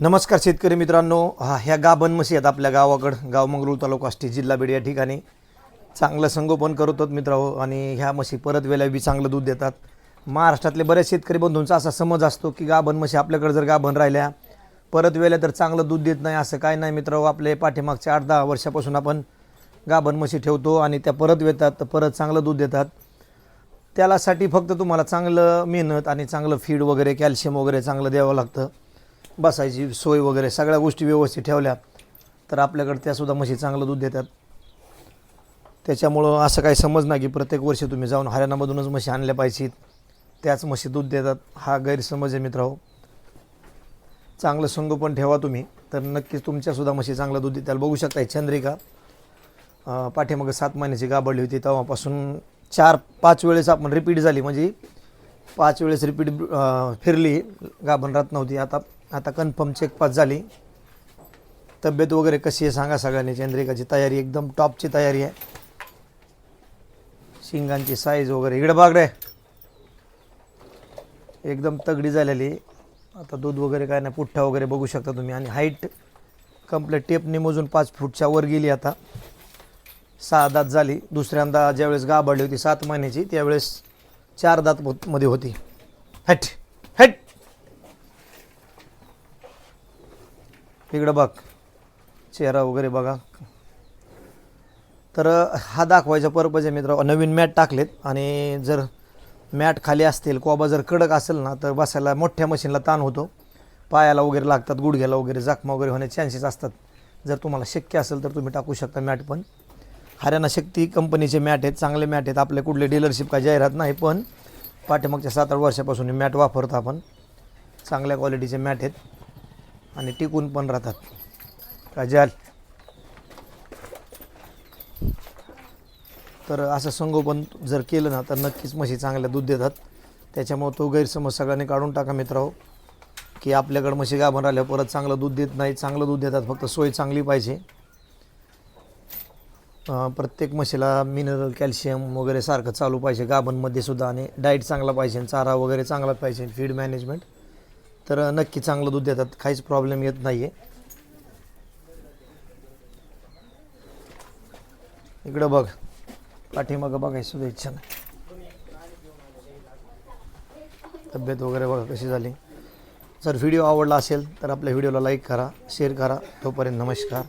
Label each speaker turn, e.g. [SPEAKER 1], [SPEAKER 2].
[SPEAKER 1] नमस्कार शेतकरी मित्रांनो. हा ह्या गाभण म्हशी आहेत आपल्या गावाकडं. गाव मंगरूळ तालुका आष्टी जिल्हा बीड या ठिकाणी. चांगलं संगोपन करत होत आणि ह्या म्हशी परत वेळेला बी चांगलं दूध देतात. महाराष्ट्रातले बरेच शेतकरी बंधूंचा असा समज असतो की गाभण म्हशी आपल्याकडे जर गाभण राहिल्या परत वेळेला तर चांगलं दूध देत नाही असं काय नाही मित्र आपले पाठीमागच्या आठ दहा वर्षापासून आपण गाभण म्हशी ठेवतो आणि त्या परत येतात तर परत चांगलं दूध देतात. त्यालासाठी फक्त तुम्हाला चांगलं मेहनत आणि चांगलं फीड वगैरे कॅल्शियम वगैरे चांगलं द्यावं लागतं. बसायची सोय वगैरे सगळ्या गोष्टी व्यवस्थित ठेवल्या तर आपल्याकडे त्यासुद्धा म्हशी चांगलं दूध देतात. त्याच्यामुळं असं काही समज ना की प्रत्येक वर्षी तुम्ही जाऊन हरियाणामधूनच म्हशी आणल्या पाहिजेत. त्याच म्हशी दूध देतात. हा गैरसमज आहे मित्र चांगलं संगोपन ठेवा तुम्ही तर नक्कीच तुमच्यासुद्धा म्हशी चांगलं दूध देताल. बघू शकता चंद्रिका पाठीमागं सात महिन्याची गाबडली होती तेव्हापासून चार पाच वेळेस आपण रिपीट झाली. म्हणजे पाच वेळेस रिपीट फिरली. गाभण राहत नव्हती. आता आता कन्फर्म चेकपास झाली. तब्येत वगैरे कशी आहे सांगा सगळ्यांनी. चंद्रिकाची तयारी एकदम टॉपची तयारी आहे. शिंगांची साईज वगैरे. इकडे बाग एकदम तगडी झालेली आता दूध वगैरे काय नाही पुठ्ठा वगैरे बघू शकता तुम्ही. आणि हाईट कंप्लीट टेपने मोजून पाच फूटच्या वर गेली आता. सहा दात झाली. दुसऱ्यांदा ज्यावेळेस गाभाडली होती सात महिन्याची त्यावेळेस चार दात मध्ये होती. हट हट इकडं बघ. चेहरा वगैरे बघा. तर हा दाखवायचा पर्पज आहे म्हणजे मित्र नवीन मॅट टाकलेत आणि जर मॅट खाली असतील कोबा जर कडक असेल ना तर बसायला मोठ्या मशीनला ताण होतो. पायाला वगैरे लागतात गुडघ्याला वगैरे जखमा वगैरे होण्याचे चान्सेस असतात. जर तुम्हाला शक्य असेल तर तुम्ही टाकू शकता मॅट पण. हरियाणा शक्ती कंपनीचे मॅट आहेत चांगले मॅट आहेत. आपले कुठले डीलरशिप काय जाहिरात नाही पण पाठीमागच्या सात आठ वर्षापासून मॅट वापरतो आपण. चांगल्या क्वालिटीचे मॅट आहेत. आणि टिकून पण राहतात. काजल. तर असं संगोपन जर केलं ना तर नक्कीच म्हशी चांगल्या दूध देतात. त्याच्यामुळं तो गैरसमज सगळ्यांनी काढून टाका मित्रांनो की आपल्याकडं म्हशी गाभण राहिल्या परत चांगलं दूध देत नाही. चांगलं दूध देतात फक्त सोय चांगली पाहिजे. प्रत्येक म्हशीला मिनरल कॅल्शियम वगैरे सारखं चालू पाहिजे. गाभणमध्ये सुद्धा आणि डाईट चांगला पाहिजे चारा वगैरे चांगला पाहिजे फीड मॅनेजमेंट तर नक्की चांगलं दूध देतात. काहीच प्रॉब्लेम येत नाही आहे इकडं बघ. पाठीमागं बघायची सुद्धा इच्छा नाही. तब्येत वगैरे बघा कशी झाली. जर व्हिडिओ आवडला असेल तर आपल्या व्हिडिओला लाईक करा शेअर करा. तोपर्यंत नमस्कार.